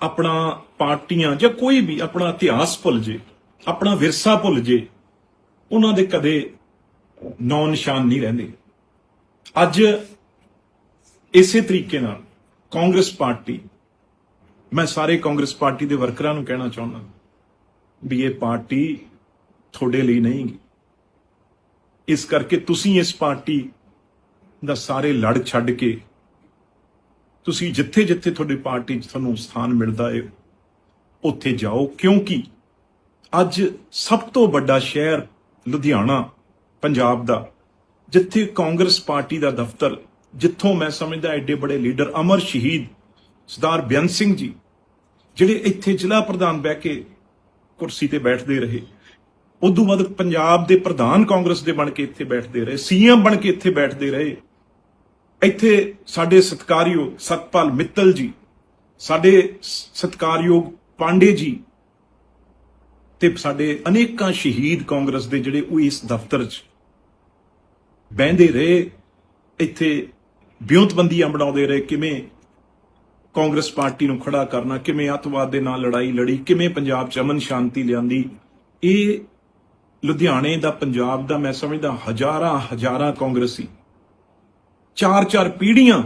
ਆਪਣਾ ਪਾਰਟੀਆਂ ਜਾਂ ਕੋਈ ਵੀ ਆਪਣਾ ਇਤਿਹਾਸ ਭੁੱਲ ਜੇ, ਆਪਣਾ ਵਿਰਸਾ ਭੁੱਲ ਜੇ, ਉਹਨਾਂ ਦੇ ਕਦੇ ਨੌ ਨਿਸ਼ਾਨ ਨਹੀਂ ਰਹਿੰਦੇ। ਅੱਜ ਇਸੇ ਤਰੀਕੇ ਨਾਲ ਕਾਂਗਰਸ ਪਾਰਟੀ, ਮੈਂ ਸਾਰੇ ਕਾਂਗਰਸ ਪਾਰਟੀ ਦੇ ਵਰਕਰਾਂ ਨੂੰ ਕਹਿਣਾ ਚਾਹੁੰਦਾ ਵੀ ਇਹ ਪਾਰਟੀ ਤੁਹਾਡੇ ਲਈ ਨਹੀਂ ਗੀ। ਇਸ ਕਰਕੇ ਤੁਸੀਂ ਇਸ ਪਾਰਟੀ ਦਾ ਸਾਰੇ ਲੜ ਛੱਡ ਕੇ ਤੁਸੀਂ ਜਿੱਥੇ ਜਿੱਥੇ ਤੁਹਾਡੀ ਪਾਰਟੀ 'ਚ ਤੁਹਾਨੂੰ ਸਥਾਨ ਮਿਲਦਾ ਹੈ ਉੱਥੇ ਜਾਓ। ਕਿਉਂਕਿ ਅੱਜ ਸਭ ਤੋਂ ਵੱਡਾ ਸ਼ਹਿਰ ਲੁਧਿਆਣਾ, ਪੰਜਾਬ ਦਾ, ਜਿੱਥੇ ਕਾਂਗਰਸ ਪਾਰਟੀ ਦਾ ਦਫ਼ਤਰ, ਜਿੱਥੋਂ ਮੈਂ ਸਮਝਦਾ ਐਡੇ ਬੜੇ ਲੀਡਰ ਅਮਰ ਸ਼ਹੀਦ ਸਰਦਾਰ ਬੇਅੰਤ ਸਿੰਘ ਜੀ, ਜਿਹੜੇ ਇੱਥੇ ਜ਼ਿਲ੍ਹਾ ਪ੍ਰਧਾਨ ਬਹਿ ਕੇ ਕੁਰਸੀ ਤੇ ਬੈਠਦੇ ਰਹੇ। ਉਦੋਂ ਬਾਅਦ ਪੰਜਾਬ ਦੇ ਪ੍ਰਧਾਨ ਕਾਂਗਰਸ ਦੇ ਬਣ ਕੇ ਇੱਥੇ ਬੈਠਦੇ ਰਹੇ, ਸੀਐਮ ਬਣ ਕੇ ਇੱਥੇ ਬੈਠਦੇ ਰਹੇ। ਇੱਥੇ ਸਾਡੇ ਸਤਕਾਰਯੋਗ ਸਤਪਾਲ ਮਿੱਤਲ ਜੀ, ਸਾਡੇ ਸ- ਸਤਿਕਾਰਯੋਗ ਪਾਂਡੇ ਜੀ ਤੇ ਸਾਡੇ ਅਨੇਕਾਂ ਸ਼ਹੀਦ ਕਾਂਗਰਸ ਦੇ ਜਿਹੜੇ ਉਹ ਇਸ ਦਫ਼ਤਰ 'ਚ ਬਹਿੰਦੇ ਰਹੇ, ਇੱਥੇ ਵਿਉਂਤਬੰਦੀਆਂ ਬਣਾਉਂਦੇ ਰਹੇ, ਕਿਵੇਂ ਕਾਂਗਰਸ ਪਾਰਟੀ ਨੂੰ ਖੜਾ ਕਰਨਾ, ਕਿਵੇਂ ਅੱਤਵਾਦ ਦੇ ਨਾਲ ਲੜਾਈ ਲੜੀ, ਕਿਵੇਂ ਪੰਜਾਬ 'ਚ ਅਮਨ ਸ਼ਾਂਤੀ ਲਿਆਂਦੀ। ਇਹ ਲੁਧਿਆਣੇ ਦਾ, ਪੰਜਾਬ ਦਾ, ਮੈਂ ਸਮਝਦਾ ਹਜ਼ਾਰਾਂ ਹਜ਼ਾਰਾਂ ਕਾਂਗਰਸੀ ਚਾਰ ਚਾਰ ਪੀੜ੍ਹੀਆਂ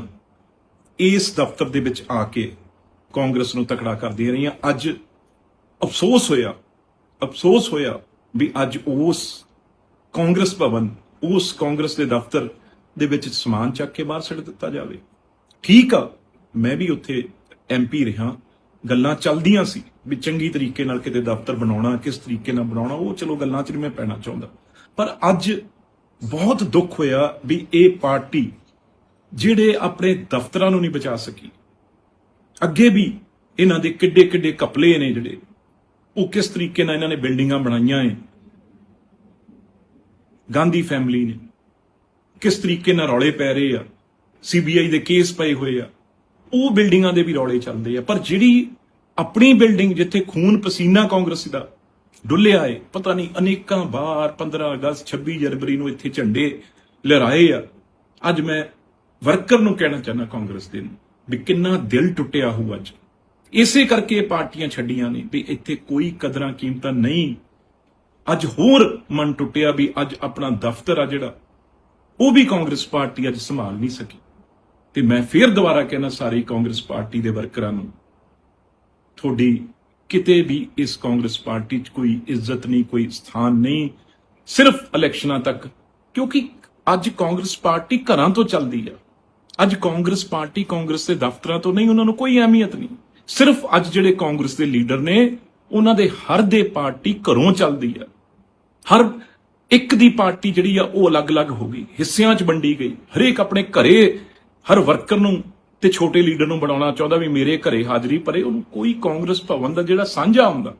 ਇਸ ਦਫ਼ਤਰ ਦੇ ਵਿੱਚ ਆ ਕੇ ਕਾਂਗਰਸ ਨੂੰ ਤਕੜਾ ਕਰਦੀਆਂ ਰਹੀਆਂ। ਅੱਜ ਅਫਸੋਸ ਹੋਇਆ ਅਫਸੋਸ ਹੋਇਆ ਵੀ ਅੱਜ ਉਸ ਕਾਂਗਰਸ ਭਵਨ, ਉਸ ਕਾਂਗਰਸ ਦੇ ਦਫ਼ਤਰ ਦੇ ਵਿੱਚ ਸਮਾਨ ਚੱਕ ਕੇ ਬਾਹਰ ਸੁੱਟ ਦਿੱਤਾ ਜਾਵੇ। ਠੀਕ ਆ, ਮੈਂ ਵੀ ਉੱਥੇ ਐਮਪੀ ਰਿਹਾ, ਗੱਲਾਂ ਚੱਲਦੀਆਂ ਸੀ ਵੀ ਚੰਗੀ ਤਰੀਕੇ ਨਾਲ ਕਿਤੇ ਦਫ਼ਤਰ ਬਣਾਉਣਾ, ਕਿਸ ਤਰੀਕੇ ਨਾਲ ਬਣਾਉਣਾ, ਉਹ ਚਲੋ ਗੱਲਾਂ 'ਚ ਨਹੀਂ ਮੈਂ ਪੈਣਾ ਚਾਹੁੰਦਾ। ਪਰ ਅੱਜ ਬਹੁਤ ਦੁੱਖ ਹੋਇਆ ਵੀ ਇਹ ਪਾਰਟੀ ਜਿਹੜੇ ਆਪਣੇ ਦਫ਼ਤਰਾਂ ਨੂੰ ਨਹੀਂ ਬਚਾ ਸਕੀ। ਅੱਗੇ ਵੀ ਇਹਨਾਂ ਦੇ ਕਿੱਡੇ ਕਿੱਡੇ ਕਪਲੇ ਨੇ ਜਿਹੜੇ। ਉਹ ਕਿਸ ਤਰੀਕੇ ਨਾਲ ਇਹਨਾਂ ਨੇ ਬਿਲਡਿੰਗਾਂ ਬਣਾਈਆਂ ਏ ਗਾਂਧੀ ਫੈਮਿਲੀ ਨੇ। ਕਿਸ ਤਰੀਕੇ ਨਾਲ ਰੌਲੇ ਪੈ ਰਹੇ ਆ। ਸੀਬੀਆਈ ਦੇ ਕੇਸ ਪਏ ਹੋਏ ਆ। ਉਹ ਬਿਲਡਿੰਗਾਂ ਦੇ ਵੀ ਰੌਲੇ ਚੱਲਦੇ ਆ। ਪਰ ਜਿਹੜੀ ਆਪਣੀ ਬਿਲਡਿੰਗ ਜਿੱਥੇ ਖੂਨ ਪਸੀਨਾ ਕਾਂਗਰਸ ਦਾ ਡੁੱਲਿਆ ਏ, ਪਤਾ ਨਹੀਂ ਅਨੇਕਾਂ ਵਾਰ 15 ਅਗਸਤ 26 ਜਨਵਰੀ ਨੂੰ ਇੱਥੇ ਝੰਡੇ ਲਹਿਰਾਏ ਆ। ਅੱਜ ਮੈਂ ਵਰਕਰ ਨੂੰ ਕਹਿਣਾ ਚਾਹੁੰਦਾ ਕਾਂਗਰਸ ਦੇ ਨੂੰ ਵੀ ਕਿੰਨਾ ਦਿਲ ਟੁੱਟਿਆ ਹੋਊ ਅੱਜ। ਇਸੇ ਕਰਕੇ ਇਹ ਪਾਰਟੀਆਂ ਛੱਡੀਆਂ ਨੇ ਵੀ ਇੱਥੇ ਕੋਈ ਕਦਰਾਂ ਕੀਮਤਾਂ ਨਹੀਂ। ਅੱਜ ਹੋਰ ਮਨ ਟੁੱਟਿਆ ਵੀ ਅੱਜ ਆਪਣਾ ਦਫ਼ਤਰ ਆ ਜਿਹੜਾ, ਉਹ ਵੀ ਕਾਂਗਰਸ ਪਾਰਟੀ ਅੱਜ ਸੰਭਾਲ ਨਹੀਂ ਸਕੀ। ਤੇ ਮੈਂ ਫੇਰ ਦੁਬਾਰਾ ਕਹਿਣਾ ਸਾਰੀ ਕਾਂਗਰਸ ਪਾਰਟੀ ਦੇ ਵਰਕਰਾਂ ਨੂੰ, ਤੁਹਾਡੀ ਕਿਤੇ ਵੀ ਇਸ ਕਾਂਗਰਸ ਪਾਰਟੀ 'ਚ ਕੋਈ ਇੱਜ਼ਤ ਨਹੀਂ, ਕੋਈ ਸਥਾਨ ਨਹੀਂ, ਸਿਰਫ ਇਲੈਕਸ਼ਨਾਂ ਤੱਕ, ਕਿਉਂਕਿ ਅੱਜ ਕਾਂਗਰਸ ਪਾਰਟੀ ਘਰਾਂ ਤੋਂ ਚੱਲਦੀ ਆ। ਅੱਜ ਕਾਂਗਰਸ ਪਾਰਟੀ ਕਾਂਗਰਸ ਦੇ ਦਫ਼ਤਰਾਂ ਤੋਂ ਨਹੀਂ, ਉਹਨਾਂ ਨੂੰ ਕੋਈ ਅਹਿਮੀਅਤ ਨਹੀਂ। ਸਿਰਫ ਅੱਜ ਜਿਹੜੇ ਕਾਂਗਰਸ ਦੇ ਲੀਡਰ ਨੇ, ਉਹਨਾਂ ਦੇ ਹਰ ਦੇ ਪਾਰਟੀ ਘਰੋਂ ਚੱਲਦੀ ਆ। ਹਰ ਇੱਕ ਦੀ ਪਾਰਟੀ ਜਿਹੜੀ ਆ, ਉਹ ਅਲੱਗ-ਅਲੱਗ ਹੋ ਗਈ। ਹਿੱਸਿਆਂ 'ਚ ਵੰਡੀ ਗਈ। ਹਰੇਕ ਆਪਣੇ ਘਰੇ, ਹਰ ਵਰਕਰ ਨੂੰ ਤੇ ਛੋਟੇ ਲੀਡਰ ਨੂੰ ਬਣਾਉਣਾ ਚਾਹੁੰਦਾ ਵੀ ਮੇਰੇ ਘਰੇ ਹਾਜ਼ਰੀ ਭਰੇ। ਉਹਨੂੰ ਕੋਈ ਕਾਂਗਰਸ ਭਵਨ ਦਾ ਜਿਹੜਾ ਸਾਂਝਾ ਹੁੰਦਾ,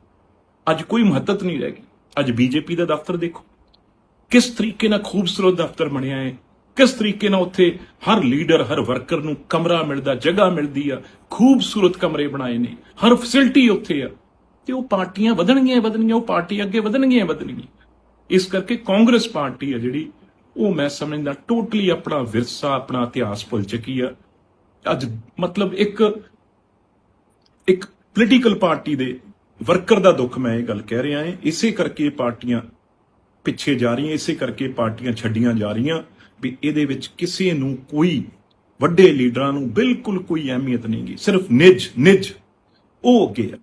ਅੱਜ ਕੋਈ ਮਹੱਤਤ ਨਹੀਂ ਰਹਿ ਗਈ। ਅੱਜ ਬੀਜੇਪੀ ਦਾ ਦਫ਼ਤਰ ਦੇਖੋ। ਕਿਸ ਤਰੀਕੇ ਨਾਲ ਖੂਬਸੂਰਤ ਦਫ਼ਤਰ ਬਣਿਆ ਹੈ ਕਿਸ ਤਰੀਕੇ ਨਾਲ ਉੱਥੇ ਹਰ ਲੀਡਰ, ਹਰ ਵਰਕਰ ਨੂੰ ਕਮਰਾ ਮਿਲਦਾ, ਜਗ੍ਹਾ ਮਿਲਦੀ ਆ, ਖੂਬਸੂਰਤ ਕਮਰੇ ਬਣਾਏ ਨੇ, ਹਰ ਫੈਸਿਲਿਟੀ ਉੱਥੇ ਆ। ਤੇ ਉਹ ਪਾਰਟੀਆਂ ਵਧਣਗੀਆਂ ਵਧਣਗੀਆਂ, ਉਹ ਪਾਰਟੀ ਅੱਗੇ ਵਧਣਗੀਆਂ ਵਧਣਗੀਆਂ। ਇਸ ਕਰਕੇ ਕਾਂਗਰਸ ਪਾਰਟੀ ਆ ਜਿਹੜੀ, ਉਹ ਮੈਂ ਸਮਝਦਾ ਟੋਟਲੀ ਆਪਣਾ ਵਿਰਸਾ, ਆਪਣਾ ਇਤਿਹਾਸ ਭੁੱਲ ਚੁੱਕੀ ਆ। ਅੱਜ ਮਤਲਬ ਇੱਕ ਇੱਕ ਪੋਲੀਟੀਕਲ ਪਾਰਟੀ ਦੇ ਵਰਕਰ ਦਾ ਦੁੱਖ ਮੈਂ ਇਹ ਗੱਲ ਕਹਿ ਰਿਹਾ ਹਾਂ। ਇਸੇ ਕਰਕੇ ਪਾਰਟੀਆਂ ਪਿੱਛੇ ਜਾ ਰਹੀਆਂ, ਇਸੇ ਕਰਕੇ ਪਾਰਟੀਆਂ ਛੱਡੀਆਂ ਜਾ ਰਹੀਆਂ। ਵੀ ਇਹਦੇ ਵਿੱਚ ਕਿਸੇ ਨੂੰ ਕੋਈ ਵੱਡੇ ਲੀਡਰਾਂ ਨੂੰ ਬਿਲਕੁਲ ਕੋਈ ਅਹਿਮੀਅਤ ਨਹੀਂ ਗਈ ਸਿਰਫ ਨਿੱਜ ਨਿੱਜ। ਉਹ ਅੱਗੇ ਆ।